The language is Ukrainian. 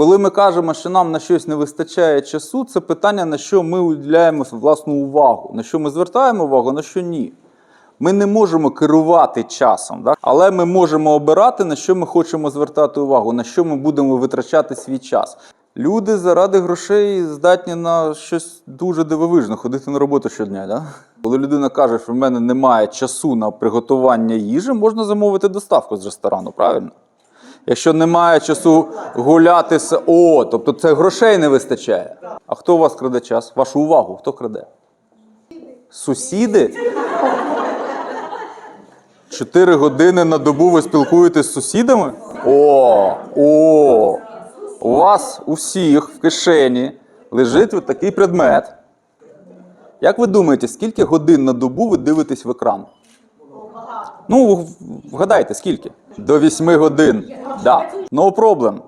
Коли ми кажемо, що нам на щось не вистачає часу, це питання, на що ми уділяємо власну увагу, на що ми звертаємо увагу, на що ні. Ми не можемо керувати часом, да? але ми можемо обирати, на що ми хочемо звертати увагу, на що ми будемо витрачати свій час. Люди заради грошей здатні на щось дуже дивовижне, ходити на роботу щодня. Да? Коли людина каже, що в мене немає часу на приготування їжі, можна замовити доставку з ресторану, правильно? Якщо немає часу гуляти з. О, тобто це грошей не вистачає. А хто у вас краде час? Вашу увагу, хто краде? Сусіди? Чотири години на добу ви спілкуєтесь з сусідами? О, о! У вас у всіх в кишені лежить от такий предмет. Як ви думаєте, скільки годин на добу ви дивитесь в екран? Ну, вгадайте, скільки? До 8 годин. Да. No problem.